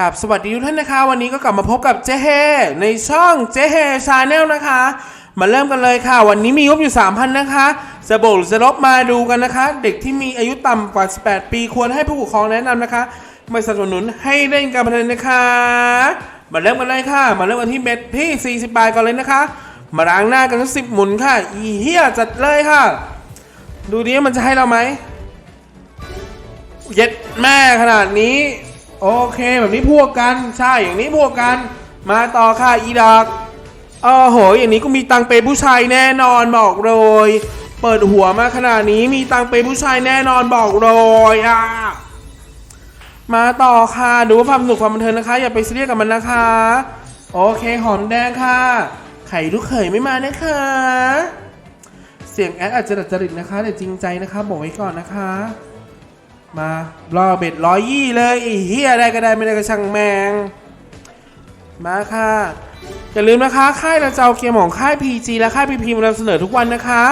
กับสวัสดีทุกท่านนะคะ วันนี้ก็กลับมาพบกับเจ๊เฮในช่องเจ๊เฮชาแนลนะคะ มาเริ่มกันเลยค่ะ วันนี้มีงบอยู่ 3,000 นะคะจะโบกหรือจะลบมาดูกันนะคะ เด็กที่มีอายุต่ำกว่า 18 ปีควรให้ผู้ปกครองแนะนำนะคะ ไม่สนับสนุนให้เล่นการพนันนะคะ มาเริ่มกันเลยค่ะ มาเริ่มกันที่เบ็ดที่ 40 บาทก่อนเลยนะคะ มาล้างหน้ากันสักสิบหมุนค่ะ อีเฮียจัดเลยค่ะ ดูดิมันจะให้เราไหมเย็ดแม่ขนาดนี้ โอเค แบบนี้พวกกัน ใช่อย่างนี้พวกกัน มาต่อค่ะอีดอกโอ้โห อย่างนี้ก็มีตังเปย์ผู้ชายแน่นอนบอกเลย เปิดหัวมาขนาดนี้มีตังเปย์ผู้ชายแน่นอนบอกเลยอะมาต่อค่ะดูว่าความสนุกความบันเทิงนะคะ อย่าไปเรียกับมันนะคะ โอเคหอมแดงค่ะ ไข่ลูกเขยไม่มานะคะ เสียงแอดอาจจะดัดจริตนะคะ แต่จริงใจนะคะ บอกไว้ก่อนนะคะ มารอเบ็ดร้อยยี่เลยอ้เฮียได้ก็ได้ไม่ได้ก็ช่างแมง มาค่ะ อย่าลืมนะคะค่ายเราจะเอาเกมของค่าย PG และค่าย PP มานำเสนอทุกวันนะคะ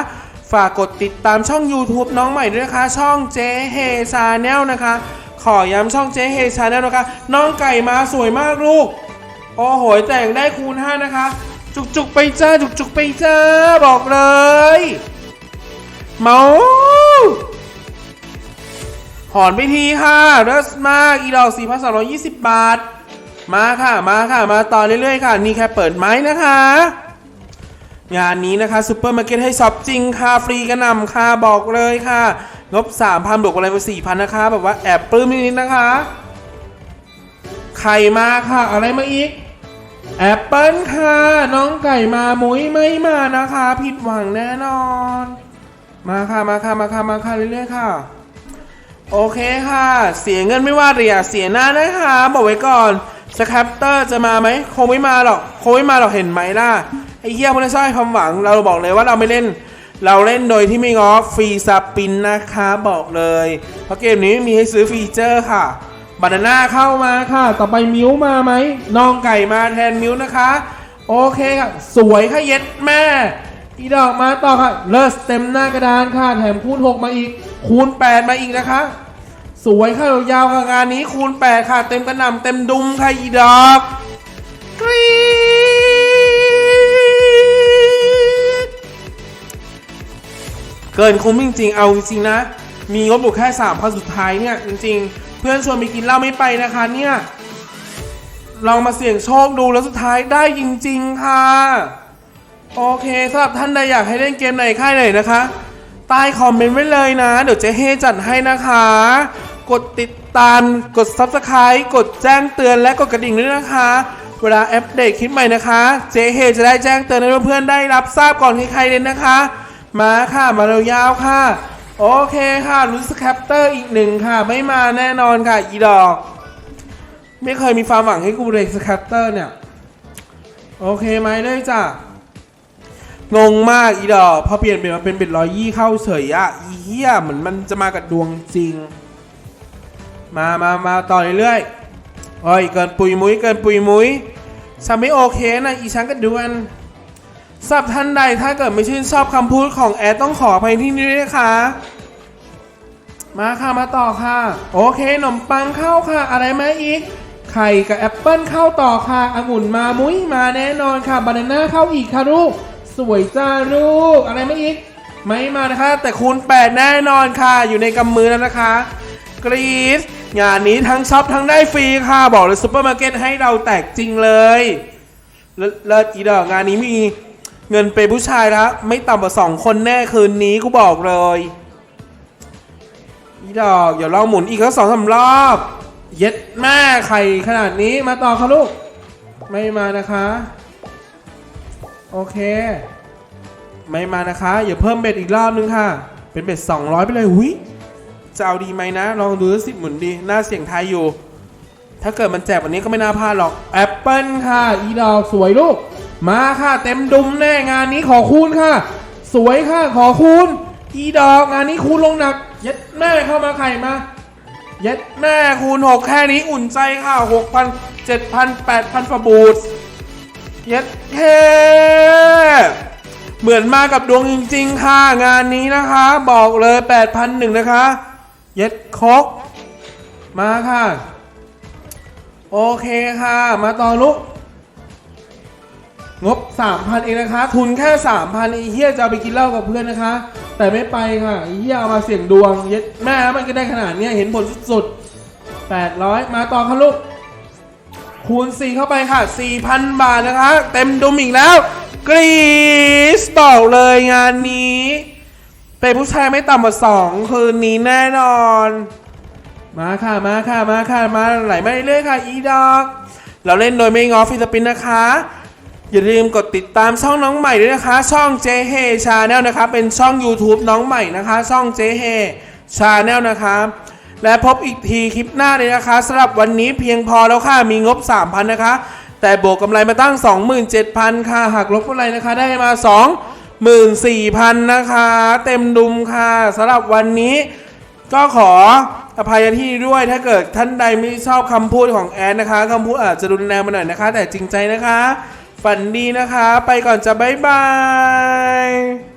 ฝากกดติดตามช่อง YouTube น้องใหม่ด้วยนะคะ ช่อง j h Channel นะคะ ขอย้ำช่อง j h Channel นะคะ น้องไก่มาสวยมากลูก โอ้โหแต่งได้คูณ5นะคะ จุกจุกๆไปจ้าจุกจุกๆไปจ้าบอกเลย เมา หอนไปทีค่ะเรสมาก อีดอก4,220 บาท มาค่ะ มาค่ะ มาต่อเรื่อยๆค่ะ นี่แค่เปิดไม้นะคะ งานนี้นะคะซูเปอร์มาร์เก็ตให้ช็อปจริงค่ะ ฟรีกระนำค่ะ บอกเลยค่ะ งบ 3,000บวกอะไรมา4,000 นะคะ แบบว่าแอบปลื้มนิดๆนะคะไข่มาค่ะ อะไรมาอีก แอปเปิลค่ะ น้องไก่มามุ้ยไม่มานะคะ ผิดหวังแน่นอน มาค่ะ มาค่ะ มาค่ะ มาค่ะเรื่อยๆค่ะ โอเคค่ะ เสียเงินไม่ว่าแต่อย่าเสียหน้านะคะบอกไว้ก่อนสครับเตอร์จะมาไหมคงไม่มาหรอกคงไม่มาหรอกเห็นไหมล่ะไอ้เหี้ยพวกนี้สร้างความหวัง เราบอกเลยว่าเราไม่เล่น เราเล่นโดยที่ไม่ง้อฟรีสปินนะคะบอกเลย เพราะเกมนี้ไม่มีให้ซื้อฟีเจอร์ค่ะบานาน่าเข้ามาค่ะ ต่อไปมิวมาไหมน้องไก่มาแทนมิวนะคะ โอเคค่ะ สวยค่ะเย็ดแม่อีดอกมาต่อค่ะ เลิศเต็มหน้ากระดานค่ะ แถมคูณ6มาอีก คูณ 8 มาอีกนะคะ สวยค่ะยาวค่ะงานนี้คูณ 8 ค่ะ เต็มกระหน่ำเต็มดุมค่ะอีดอกกรีดเกินคุ้มจริง ๆ เอาจริงๆนะ มีงบอยู่แค่3พันสุดท้ายเนี่ย จริง ๆ เพื่อนชวนไปกินเหล้าไม่ไปนะคะเนี่ยลองมาเสี่ยงโชคดูแล้วสุดท้ายได้จริง ๆ ค่ะ โอเคสำหรับท่านใดอยากให้เล่นเกมไหนค่ายไหนนะคะ ใต้คอมเมนต์ไว้เลยนะ เดี๋ยวเจ๊เฮจัดให้นะคะ กดติดตามกด Subscribe กดแจ้งเตือนและกดกระดิ่งด้วยนะคะ เวลาอัปเดตคลิปใหม่นะคะ เจ๊เฮจะได้แจ้งเตือนให้เพื่อนๆได้รับทราบก่อนใครๆเลยนะคะ มาค่ะมาเร็วยาวค่ะ โอเคค่ะรู้สแคปเตอร์อีกหนึ่งค่ะ ไม่มาแน่นอนค่ะอีดอก ไม่เคยมีความหวังให้กูเลยสแคปเตอร์เนี่ย โอเคไหมเลยจ้ะ งงมากอีดอกพอเปลี่ยนเป็นมาเป็นเบ็ดร้อยยี่เข้าเฉยอะอีเหี้ยเหมือนมันจะมากับดวงจริง มามามาต่อเรื่อยๆโอ้ยเกินปุยมุ้ยเกินปุยมุ้ยฉันไม่โอเคนะอีฉันก็ดวนสับท่านใดถ้าเกิดไม่ชื่นชอบคำพูดของแอดต้องขออภัยที่นี่ด้วยนะคะมาค่ะมาต่อค่ะ โอเคขนมปังเข้าค่ะ อะไรไหมาอีก ไข่กับแอปเปิลเข้าต่อค่ะองุ่นมามุ้ยมาแน่นอนค่ะบานาน่าเข้าอีกค่ะลูก สวยจ้าลูก อะไรไม่อีก ไม่มานะคะ แต่คูณ8แน่นอนค่ะ อยู่ในกำมือแล้วนะคะ กรีซงานนี้ทั้งช็อปทั้งได้ฟรีค่ะ บอกเลยซูเปอร์มาร์เก็ตให้เราแตกจริงเลย เลิศอีดอกงานนี้มีเงินเปผู้ชายแล้วไม่ต่ำกว่าสองคนแน่คืนนี้กูบอกเลย อีดอกอย่าลองหมุนอีกสักสองสามรอบ เย็ดแม่ไข่ขนาดนี้มาต่อค่ะลูก ไม่มานะคะ โอเค ไม่มานะคะ อย่าเพิ่มเบ็ดอีกรอบนึงค่ะ เป็นเบ็ด200 ไปเลยหุยจะเอาดีไหมนะ ลองดูสิหมุนดีน่าเสี่ยงทายอยู่ ถ้าเกิดมันแจกวันนี้ก็ไม่น่าพลาดหรอกแอปเปิลค่ะ อีดอกสวยลูก มาค่ะ เต็มดุมแน่งานนี้ขอคูณค่ะ สวยค่ะขอคูณ อีดอกงานนี้คูณลงหนัก เย็ดแม่เข้ามาไข่มาเย็ดแม่คูณ6แค่นี้อุ่นใจค่ะ6,000 7,000 8,000ฝาบูท เย็ดเท่เหมือนมากับดวงจริงๆค่ะงานนี้นะคะ บอกเลย 8,001 นะคะ เย็ดคกมาค่ะ โอเคค่ะ มาต่อลูกงบ 3,000 เองนะคะ ทุนแค่ 3,000ไอ้เฮียจะไปกินเหล้ากับเพื่อนนะคะ แต่ไม่ไปค่ะไอ้เฮียเอามาเสี่ยงดวงเย็ดแม่มันก็ได้ขนาดนี้เห็นผลสุดๆ800 มาต่อค่ะลูก คูณ 4 เข้าไปค่ะ 4,000 บาทนะคะ เต็มดุมอีกแล้ว กรีสบอกเลยงานนี้ เป็นผู้ชายไม่ต่ำกว่า2คืนนี้แน่นอน มาค่ะ มาค่ะ มาค่ะ มาไหลมาเรื่อยๆค่ะ อีดอก เราเล่นโดยไม่งอฟิลิปปินส์นะคะ อย่าลืมกดติดตามช่องน้องใหม่ด้วยนะคะ ช่องเจเฮชาแนลนะคะ เป็นช่อง YouTube น้องใหม่นะคะ ช่องเจเฮชาแนลนะคะ และพบอีกทีคลิปหน้าเลยนะคะสำหรับวันนี้เพียงพอแล้วค่ะ มีงบ 3,000 นะคะ แต่บวกกำไรมาตั้ง 27,000 ค่ะ หักลบกำไรนะคะได้มา 24,000 นะคะ เต็มดุมค่ะสำหรับวันนี้ก็ขออภัยที่ด้วยถ้าเกิดท่านใดไม่ชอบคำพูดของแอนนะคะคำพูดอาจจะรุนแรงมาหน่อยนะคะ แต่จริงใจนะคะ ฝันดีนะคะ ไปก่อนจะบ๊ายบาย